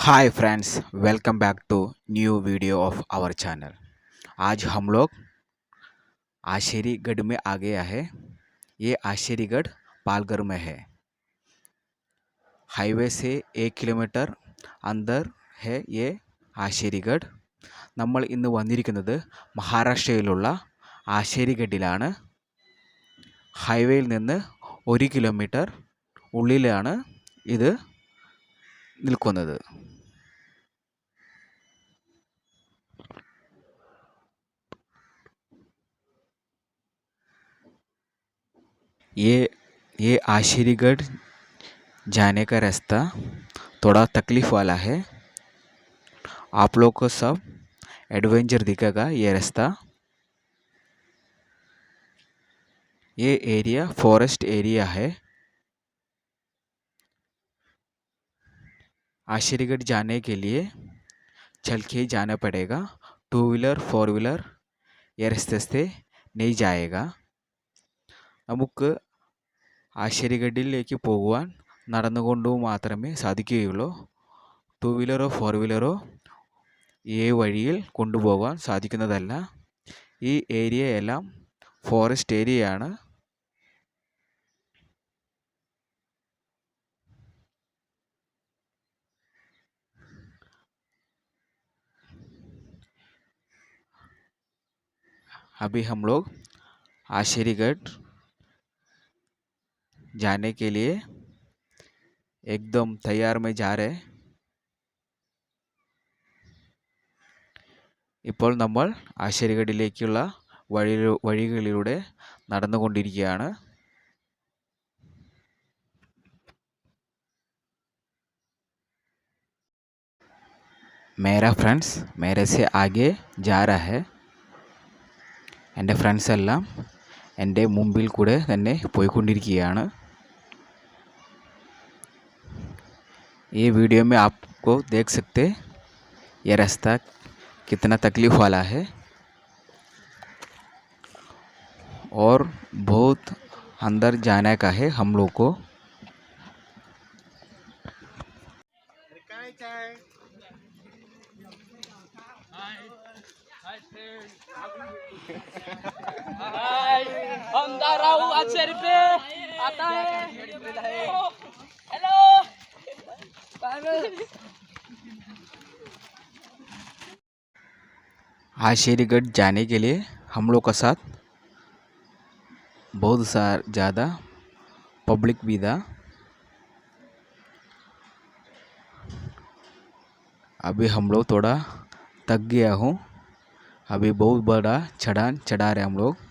hi friends welcome back to new video of our channel आज हम लोग आशेरीगढ़ में आ गया है ये आशेरीगढ़ पालघर में है हाईवे से एक കിലോമീറ്റർ അന്തർ ഹെ യെ ആശേരിഗഡ് നമ്മൾ ഇന്ന് വന്നിരിക്കുന്നത് മഹാരാഷ്ട്രയിലുള്ള ആശേരിഗഡിലാണ് ഹൈവേയിൽ നിന്ന് ഒരു കിലോമീറ്റർ ഉള്ളിലാണ് ഇത് നിൽക്കുന്നത് ये ये आशिरीगढ़ जाने का रास्ता थोड़ा तकलीफ़ वाला है। आप लोग को सब एडवेंचर दिखेगा ये रास्ता। ये एरिया फॉरेस्ट एरिया है। आशिरीगढ़ जाने के लिए चल के जाना पड़ेगा। टू व्हीलर फोर व्हीलर ये रास्ते से नहीं जाएगा। നമുക്ക് ആശേരിഗഡിലേക്ക് പോകുവാൻ നടന്നുകൊണ്ട് മാത്രമേ സാധിക്കുകയുള്ളൂ ടു വീലറോ ഫോർ വീലറോ ഈ വഴിയിൽ കൊണ്ടുപോകാൻ സാധിക്കുന്നതല്ല ഈ ഏരിയ എല്ലാം ഫോറസ്റ്റ് ഏരിയയാണ് अभी हम लोग आशेरीगढ़ जाने के लिए एकदम तैयार में जा रहे ഇപ്പോൾ നമ്മൾ ആശേരിഗഡിലേക്കുള്ള വഴി വഴികളിലൂടെ നടന്നുകൊണ്ടിരിക്കുകയാണ് मेरा फ्रेंड्स मेरे से आगे जा रहा है എൻ്റെ ഫ്രണ്ട്സ് എല്ലാം എൻ്റെ മുമ്പിൽ കൂടെ തന്നെ പോയിക്കൊണ്ടിരിക്കുകയാണ് ये वीडियो में आपको देख सकते ये रास्ता कितना तकलीफ़ वाला है। और बहुत अंदर जाने का है हम लोग को। दाराऊ आठशे रुपये आता है। आशेरीगढ़ जाने के लिए हम लोग का साथ बहुत सार ज़्यादा पब्लिक भी था। अभी हम लोग थोड़ा थक गया हूँ। अभी बहुत बड़ा चढ़ान चढ़ा रहे हम लोग।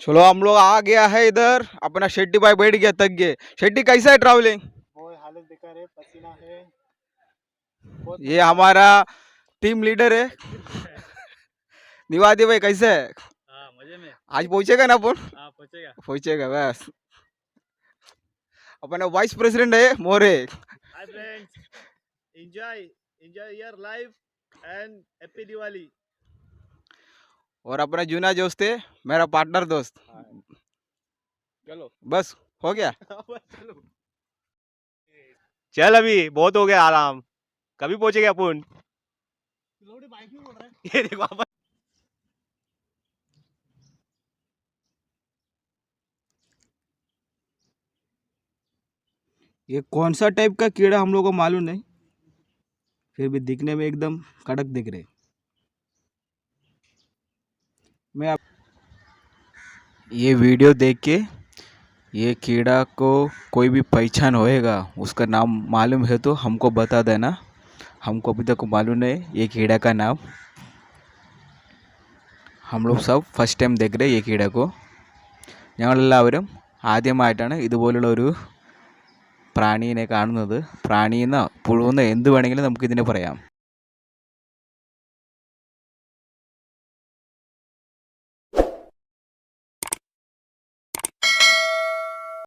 चलो हम लोग आ गया है इधर। अपना शेट्टी भाई बैठ गया तक गए। शेट्टी कैसा है ट्रैवलिंग हालत बेकार है पसीना है। ये हमारा टीम लीडर है। निवादी भाई कैसे है? हाँ मज़े में। आज पहुंचेगा ना अपन? हाँ पहुंचेगा। पहुंचेगा बस। अपना वाइस प्रेसिडेंट है More. Hi friends enjoy enjoy your life and happy Diwali और अपना जूना दोस्त है मेरा पार्टनर दोस्त। चलो। बस हो गया। चल। अभी बहुत हो गया आराम। कभी पहुंचेगा अपन बाइक में बोल रहा है। ये देखो अपन ये कौन सा टाइप का कीड़ा हम लोग को मालूम नहीं? फिर भी दिखने में एकदम कड़क दिख रहे। मैं आप ये वीडियो देख के ये कीड़ा को कोई भी पहचान होएगा उसका नाम मालूम है तो हमको बता देना हमको अभी तक मालूम नहीं ये कीड़ा का नाम हम लोग सब ഫസ്റ്റ് ടൈം देख रहे हैं ये कीड़ा को ഞങ്ങളെല്ലാവരും ആദ്യമായിട്ടാണ് ഇതുപോലുള്ള ഒരു പ്രാണീനെ കാണുന്നത് പ്രാണിയെന്നോ പുഴുവെന്നോ എന്ത് വേണമെങ്കിലും നമുക്കിതിനെ പറയാം